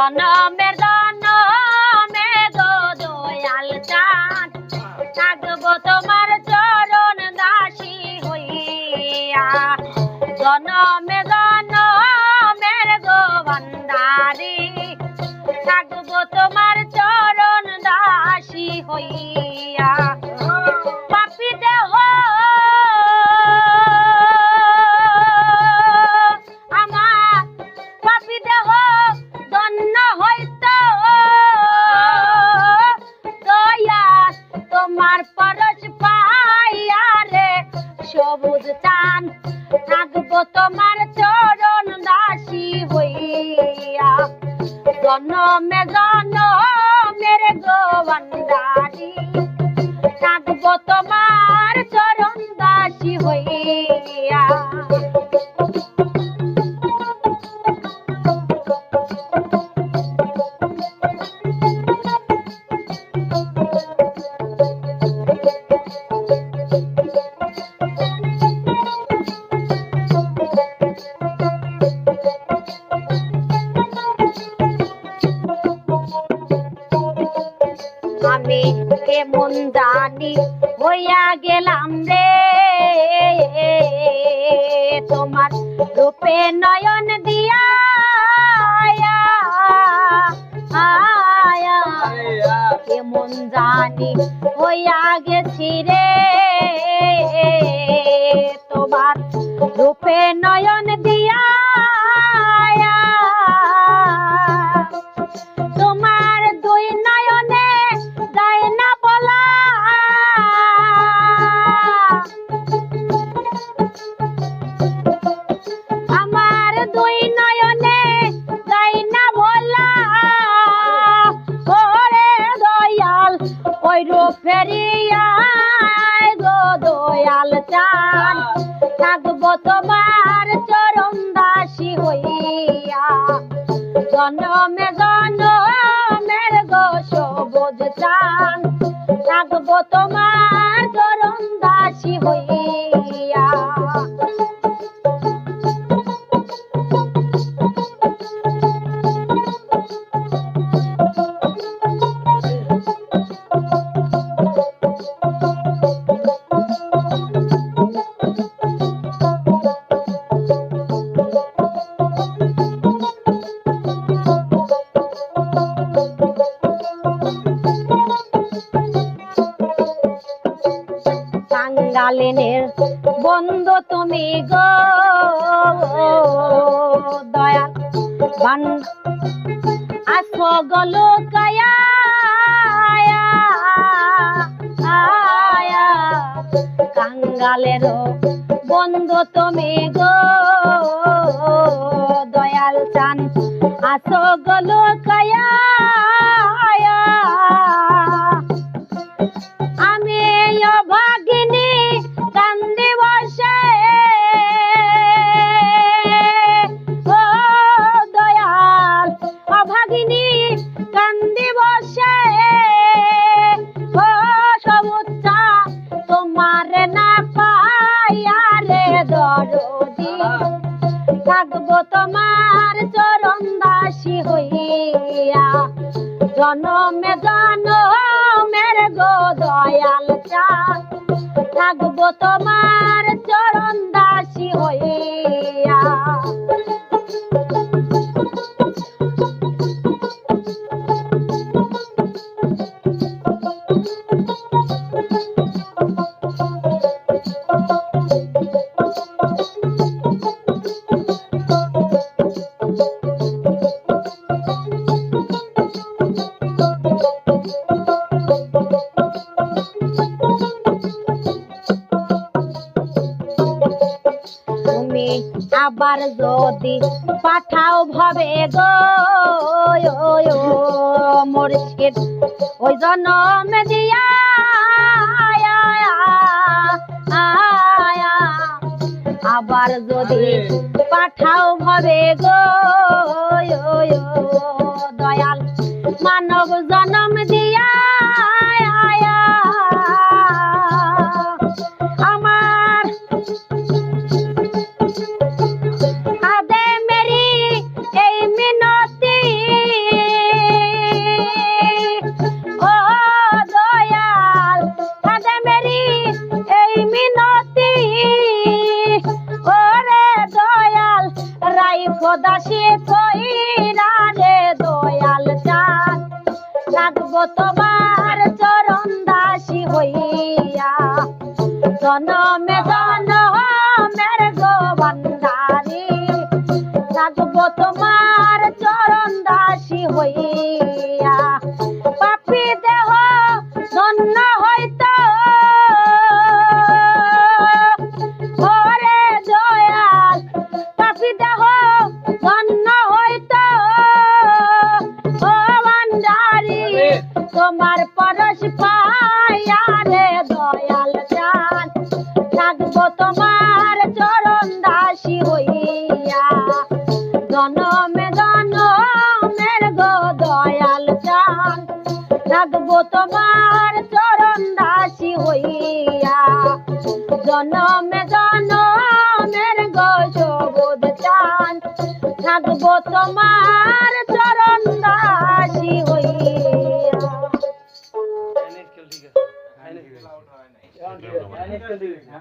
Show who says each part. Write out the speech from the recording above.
Speaker 1: জনমের জনমে গো দয়াল চাঁদ। থাকব তোমার চরণ দাসী হইয়া। জনমে জনমের গো ভান্ডারি। থাকব তোমার চরণ দাসী হইয়া। তোমার চরণ দাসী হইয়া জনমে জনমের গোবন্দারি থাকব তোমার রে তোমার রূপে নয়ন দিয়া আয়া, কেমন জানি হইয়া গেছি রে। তোমার রূপে রূপেরিয়া গো দয়াল চান থাকব তোমার চরণ দাসী হইয়া। জন্মে জন্মের গো সবুজ চান থাকব তোমার চরণ দাসী হইয়া। কাঙ্গালিনের বন্ধু তুমি গো দয়াল বান, আসো গলো কায়া। কাঙ্গালের বন্ধু তুমি গো দয়াল চান, আসো গলো কায়া দরদি থাকব তোমার চরণ দাসী হইয়া। জনমে জনমের গো দয়াল চা থাকব তোমার চরণ দাসী হইয়া। আবার যদি পাঠাও ভাবে গো মুর্শিদ ওই জনম দিয়া। আবার যদি পাঠাও ভাবে গো গদাসী কইরা দয়াল চাঁদ। থাকব তোমার চরণ দাসী হইয়া। জনমে তোমার পরশ পায়া রে দয়াল চান থাকব তোমার চরণ দাসী হইয়া। জনমে জনমের গো দয়াল চান থাকব তোমার চরণ দাসী হইয়া। জনমে জনমের গো সবুজ চান থাকব তোমার